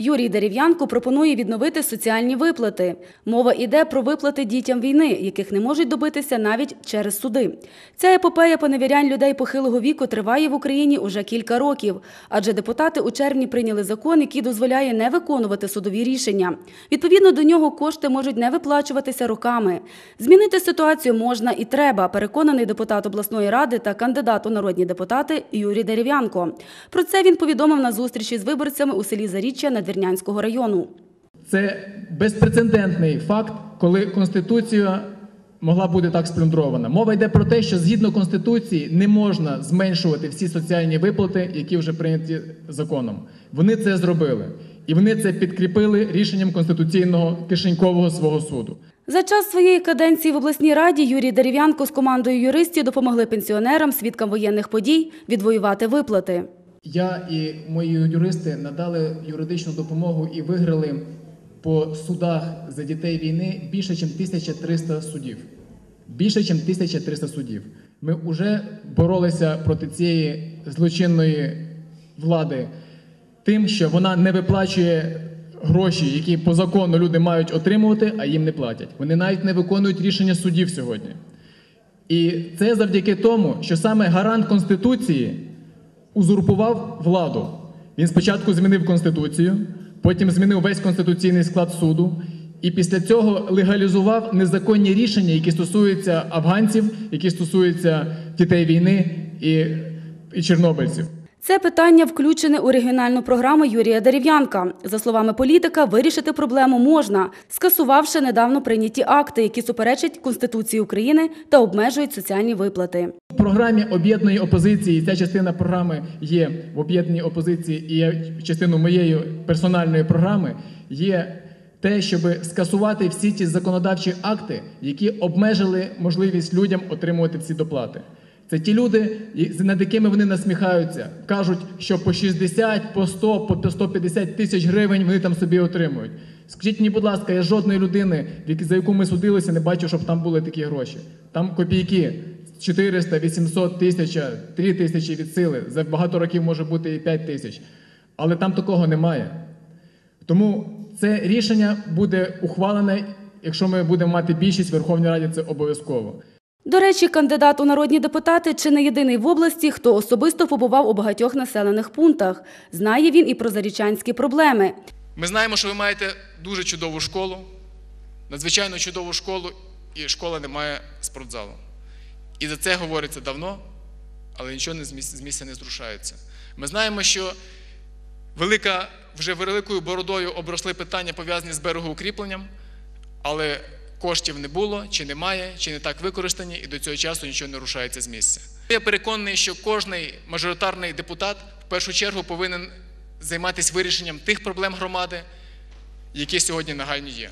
Юрій Дерев'янко пропонує відновити соціальні виплати. Мова йде про виплати дітям війни, яких не можуть добитися навіть через суди. Ця епопея поневірянь людей похилого віку триває в Україні уже кілька років, адже депутати у червні прийняли закон, який дозволяє не виконувати судові рішення. Відповідно до нього кошти можуть не виплачуватися роками. Змінити ситуацію можна і треба, переконаний депутат обласної ради та кандидат у народні депутати Юрій Дерев'янко. Про це він повідомив на зустрічі з виборцями у селі Заріччя Надвірнянського району. Це безпрецедентний факт, коли Конституція могла бути так сплюндрована. Мова йде про те, що згідно Конституції не можна зменшувати всі соціальні виплати, які вже прийняті законом. Вони це зробили. І вони це підкріпили рішенням Конституційного кишенькового свого суду. За час своєї каденції в обласній раді Юрій Дерев'янко з командою юристів допомогли пенсіонерам, свідкам воєнних подій відвоювати виплати. Я і мої юристи надали юридичну допомогу і виграли по судах за дітей війни більше, ніж 1300 судів. Більше, ніж 1300 судів. Ми вже боролися проти цієї злочинної влади тим, що вона не виплачує гроші, які по закону люди мають отримувати, а їм не платять. Вони навіть не виконують рішення судів сьогодні. І це завдяки тому, що саме гарант Конституції узурпував владу. Він спочатку змінив Конституцію, потім змінив весь конституційний склад суду, і після цього легалізував незаконні рішення, які стосуються афганців, які стосуються дітей війни і, і чорнобильців. Це питання включене у регіональну програму Юрія Дерев'янка. За словами політика, вирішити проблему можна, скасувавши недавно прийняті акти, які суперечать Конституції України та обмежують соціальні виплати. В програмі об'єднаної опозиції ця частина програми є в об'єднаній опозиції і є частиною моєї персональної програми. Є те, щоб скасувати всі ті законодавчі акти, які обмежили можливість людям отримувати ці доплати. Це ті люди, над якими вони насміхаються, кажуть, що по 60, по 100, по 150 тисяч гривень вони там собі отримують. Скажіть мені, будь ласка, я жодної людини, за яку ми судилися, не бачу, щоб там були такі гроші. Там копійки 400, 800, 1000, 3 тисячі від сили. За багато років може бути і 5 тисяч. Але там такого немає. Тому це рішення буде ухвалене, якщо ми будемо мати більшість в Верховній Раді, це обов'язково. До речі, кандидат у народні депутати чи не єдиний в області, хто особисто побував у багатьох населених пунктах. Знає він і про зарічанські проблеми. Ми знаємо, що ви маєте дуже чудову школу, надзвичайно чудову школу, і школа не має спортзалу. І за це говориться давно, але нічого з місця не зрушається. Ми знаємо, що велика, вже великою бородою обросли питання, пов'язані з берегоукріпленням, але коштів не було, чи немає, чи не так використані, і до цього часу нічого не рушається з місця. Я переконаний, що кожний мажоритарний депутат в першу чергу повинен займатися вирішенням тих проблем громади, які сьогодні нагальні є.